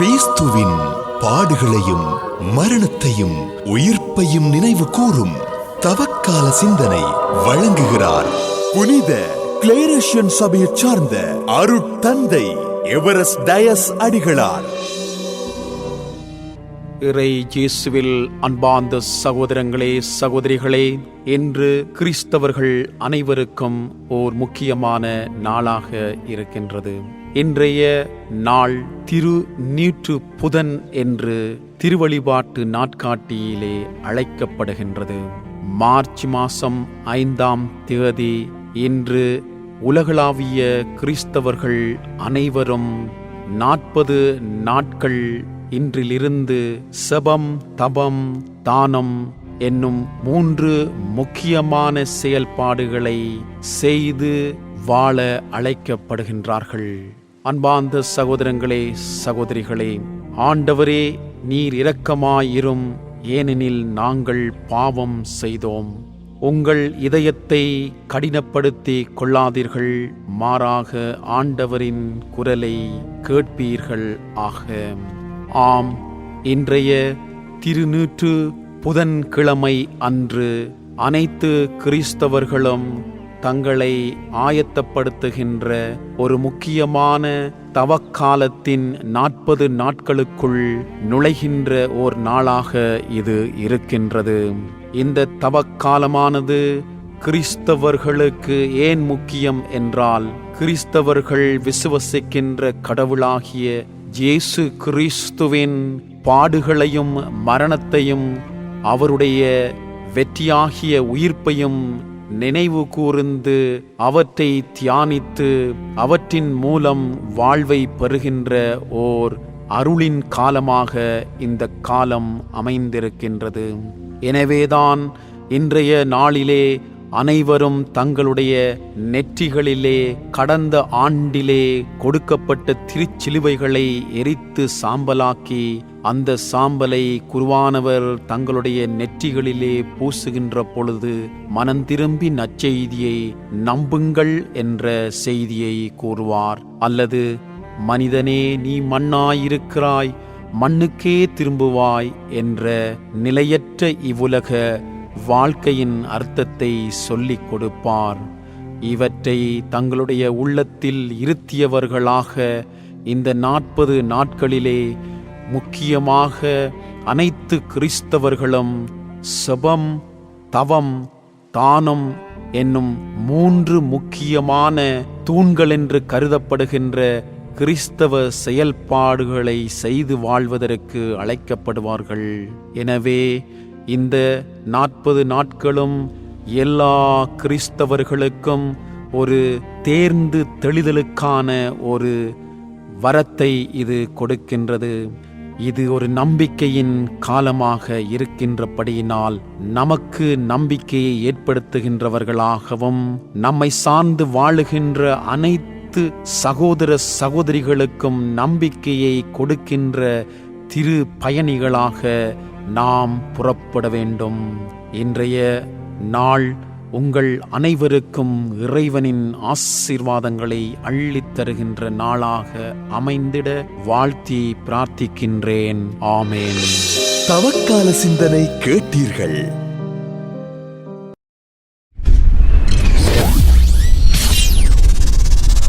கிறிஸ்துவின் பாடுகளையும் மரணத்தையும் உயிர்ப்பையும் நினைவு கூறும் தவக்கால சிந்தனை வழங்குகிறார். புனித கிளேரேஷியன் சபையைச் சார்ந்த அருட்தந்தை எவரஸ்ட் டயஸ் அடிகளார். இறை இயேசுவில் அன்பார்ந்த சகோதரங்களே சகோதரிகளே இன்று கிறிஸ்தவர்கள் அனைவருக்கும் ஓர் முக்கியமான நாளாக இருக்கின்றது. இன்றைய நாள் திரு நீற்று புதன் என்று திருவழிபாட்டு நாட்காட்டியிலே அழைக்கப்படுகின்றது. மார்ச் மாதம் ஐந்தாம் தேதி இன்று உலகளாவிய கிறிஸ்தவர்கள் அனைவரும் நாற்பது நாட்கள் இன்றிலிருந்து செபம் தபம் தானம் என்னும் மூன்று முக்கியமான செயல்பாடுகளை செய்து வாழ அழைக்கப்படுகின்றார்கள். அன்பார்ந்த சகோதரங்களே சகோதரிகளே ஆண்டவரே நீர் இரக்கமாயிரும் ஏனெனில் நாங்கள் பாவம் செய்தோம். உங்கள் இதயத்தை கடினப்படுத்தி கொள்ளாதீர்கள் மாறாக ஆண்டவரின் குரலை கேட்பீர்கள். ஆக ஆம் இன்றைய திருநூற்று புதன்கிழமை அன்று அனைத்து கிறிஸ்தவர்களும் தங்களை ஆயத்தப்படுத்துகின்ற ஒரு முக்கியமான தவக்காலத்தின் நாற்பது நாட்களுக்குள் நுழைகின்ற ஓர் நாளாக இது இருக்கின்றது. இந்த தவக்காலமானது கிறிஸ்தவர்களுக்கு ஏன் முக்கியம் என்றால் கிறிஸ்தவர்கள் விசுவசிக்கின்ற கடவுளாகிய இயேசு கிறிஸ்துவின் பாடுகளையும் மரணத்தையும் அவருடைய வெற்றியாகிய உயிர்ப்பையும் நினைவு கூர்ந்து அவற்றை தியானித்து அவற்றின் மூலம் வாழ்வை பெறுகின்ற ஓர் அருளின் காலமாக இந்த காலம் அமைந்திருக்கின்றது. எனவேதான் இன்றைய நாளிலே அனைவரும் தங்களுடைய நெற்றிகளிலே கடந்த ஆண்டிலே கொடுக்கப்பட்ட திருச்சிலுவைகளை எரித்து சாம்பலாக்கி அந்த சாம்பலை குருவானவர் தங்களுடைய நெற்றிகளிலே பூசுகின்ற பொழுது மனம் திரும்பி நற்செய்தியை நம்புங்கள் என்ற செய்தியை கூறுவார். அல்லது மனிதனே நீ மண்ணாயிருக்கிறாய் மண்ணுக்கே திரும்புவாய் என்ற நிலையற்ற இவ்வுலக வாழ்க்கையின் அர்த்தத்தை சொல்லிக் கொடுப்பார். இவற்றை தங்களுடைய உள்ளத்தில் இருத்தியவர்களாக இந்த நாற்பது நாட்களிலே முக்கியமாக அனைத்து கிறிஸ்தவர்களும் செபம் தவம் தானம் என்னும் மூன்று முக்கியமான தூண்கள் என்று கருதப்படுகின்ற கிறிஸ்தவ செயல்பாடுகளை செய்து வாழ்வதற்கு அழைக்கப்படுவார்கள். எனவே இந்த நாற்பது நாட்களும் எல்லா கிறிஸ்தவர்களுக்கும் ஒரு தேர்ந்து தெளிதலுக்கான ஒரு வரத்தை இது கொடுக்கின்றது. இது ஒரு நம்பிக்கையின் காலமாக இருக்கின்றபடியினால் நமக்கு நம்பிக்கையை ஏற்படுத்துகின்றவர்களாகவும் நம்மை சார்ந்து வாழுகின்ற அனைத்து சகோதர சகோதரிகளுக்கும் நம்பிக்கையை கொடுக்கின்ற திரு பயணிகளாக நாம் புறப்பட வேண்டும். இன்றைய நாள் உங்கள் அனைவருக்கும் இறைவனின் ஆசீர்வாதங்களை அள்ளித் தருகின்ற நாளாக அமைந்திட வாழ்த்தி பிரார்த்திக்கின்றேன். ஆமேன். தவக்கால சிந்தனை கேட்டீர்கள்.